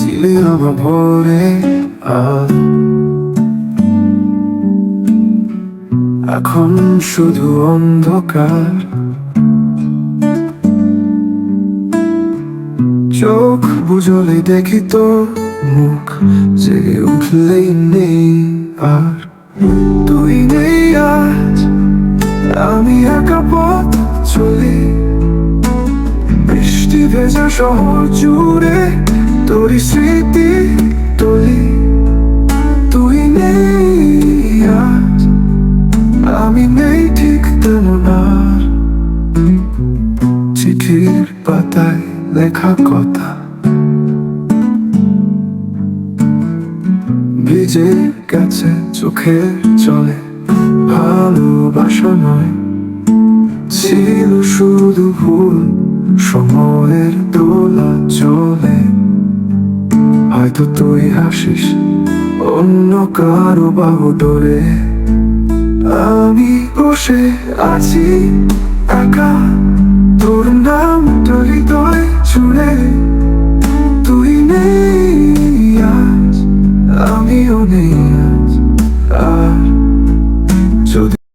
ছিলি আমার ভরে আজ এখন শুধু অন্ধকার চোখ বুঝলে দেখি তোর মুখ জেগে উঠলেই নেই আর তুই নেই আজ আমি একা পথ চলি ভেজা শহর জুড়ে তোরই স্মৃতি তুলি। তুই নেই আজ, আমি নেই ঠিক তেমন আর। চিঠির পাতায় লেখা কথা। ভিজে গেছে চোখের চলে ভালোবাসা নয়, ছিল শুধু ভুল। সময়ের দোলা চলে। হয়তো তুই হাসিস অন্য কারও বাহু ডোরে আমি বসে আছি একা, তোর নাম হৃদয় ছুড়ে তুই নেই আজ, আমিও নেই